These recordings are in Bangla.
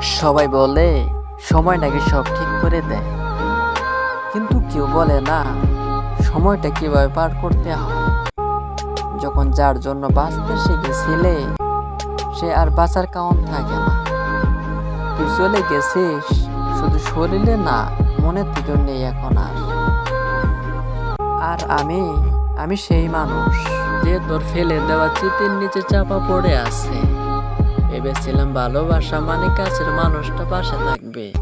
সবাই বলে, সময় নাকি সব ঠিক করে দেয়? কিন্তু কেউ বলে না, সময়টা কীভাবে পার করতে হয়? যখন যার জন্য বাঁচতে শিখেছিলে সে আর বাঁচার কারণ থাকে না। তুই চলে গেছিস, শুধু শরীরে না মনে থেকেও নেই এখন আর আর আমি আমি সেই মানুষ যে তোর ফেলে দেওয়া চিতির নিচে চাপা পড়ে আছে। ভেবেছিলাম ভালোবাসা মানে কাছের মানুষটা পাশে থাকবে।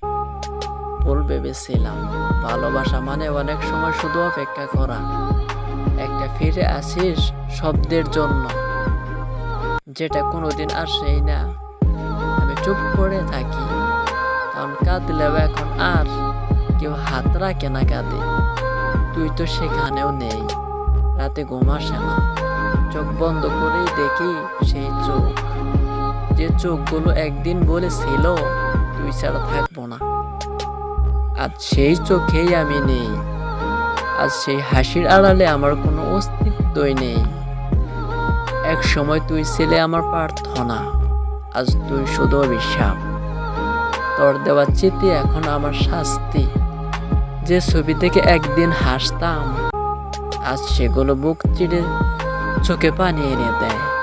ভুল ভেবেছিলাম। ভালোবাসা মানে অনেক সময় শুধু অপেক্ষা করা। একটা ফিরে আসিস শব্দের জন্য। যেটা কোনোদিন আসেই না। আমি চুপ করে থাকি। কারণ কাঁদলেও এখন আর কেউ হাত রাখে না কাঁদে তুই তো সেখানেও নেই। রাতে ঘুম না। চোখ বন্ধ করেই দেখি সেই চোখ। যে চোখগুলো একদিন বলেছিল, তুই ছাড়া থাকব না। আজ সেই চোখেই আমি নেই। আজ সেই হাসির আড়ালে আমার কোনো অস্তিত্বই নেই। এক সময় তুই ছেলে আমার প্রার্থনা, আজ তুই শুধু অভিশাপ। তোর দেওয়া চিঠি এখন আমার শাস্তি। যে ছবি থেকে একদিন হাসতাম, আজ সেগুলো বুক চিড়ে চোখে পানি এনে দেয়।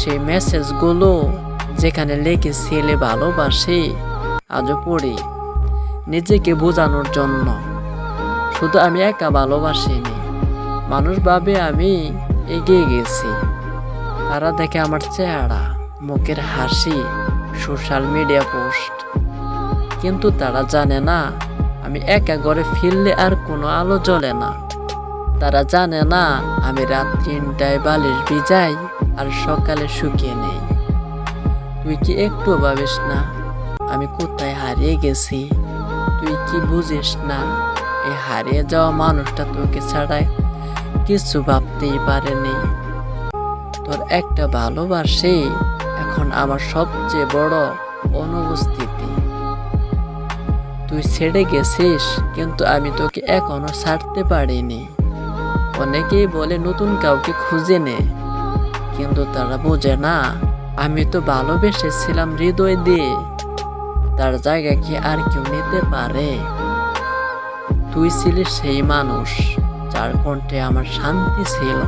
সেই মেসেজগুলো যেখানে লেগে ছেলে ভালোবাসে, আজও পড়ি নিজেকে বোঝানোর জন্য। শুধু আমি একা ভালোবাসিনি, মানুষ ভাবে আমি এগিয়ে গেছি। তারা দেখে আমার চেহারা, মুখের হাসি, সোশ্যাল মিডিয়া পোস্ট। কিন্তু তারা জানে না, আমি একা ঘরে ফিরলে আর কোনো আলো জ্বলে না। তারা জানে না, আমি রাত তিনটায় বালিশ ভিজাই আর সকালে শুকিয়ে নেই। তুই কি একটু ভাবিস না, আমি কোথায় হারিয়ে গেছি? তুই কি বুঝিস না, এই হারিয়ে যাওয়া মানুষটা তোকে ছাড়াই কিছু ভাবতেই পারেনি। তোর একটা ভালোবাসে এখন আমার সবচেয়ে বড় অনুপস্থিতি। তুই ছেড়ে গেছিস, কিন্তু আমি তোকে এখনও ছাড়তে পারিনি। অনেকেই বলে নতুন কাউকে খুঁজে নে। কিন্তু তারা বোঝে না, আমি তো ভালোবেসেছিলাম হৃদয় দিয়ে। তার জায়গা কি আর কেউ নিতে পারে? তুই ছিলি সেই মানুষ যার কণ্ঠে আমার শান্তি ছিল।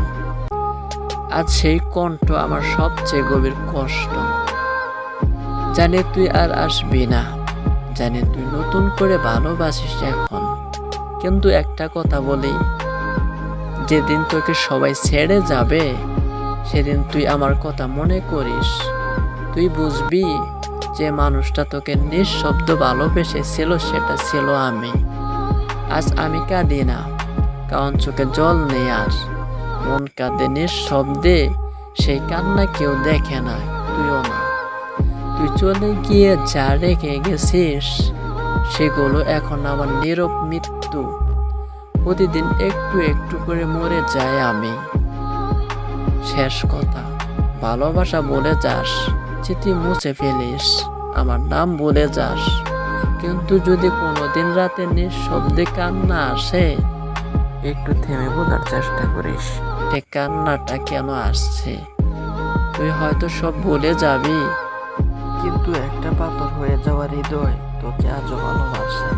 আজ সেই কণ্ঠ আমার সবচেয়ে গভীর কষ্ট। জানি তুই আর আসবি না। জানি তুই নতুন করে ভালোবাসিস এখন। কিন্তু একটা কথা বলি, যেদিন তোকে সবাই ছেড়ে যাবে সেদিন তুই আমার কথা মনে করিস। তুই বুঝবি যে মানুষটা তোকে নিঃশব্দ ভালোবেসেছিল সেটা ছিল আমি। আজ আমি কাঁদি না, কারণ চোখে জল নেই আর। মন কাঁদে নিঃশব্দে, সেই কান্না কেউ দেখে না, তুইও না। তুই চলে গিয়ে যা রেখে গেছিস, সেগুলো এখন আমার নীরব মৃত্যু। প্রতিদিন একটু একটু করে মরে যায় আমি। শেষ কথা। ভালোবাসা বলে যাস চিঠি মুছে ফেলিস আমার নাম বলে যাস। কিন্তু যদি কোনোদিন রাতে নিঃশব্দে কান্না আসে একটু থেমে বোঝার চেষ্টা করিস। সে কান্নাটা কেন আসছে? তুই হয়তো সব ভুলে যাবি। কিন্তু একটা পাথর হয়ে যাওয়ার হৃদয় তোকে আজও ভালোবাসে।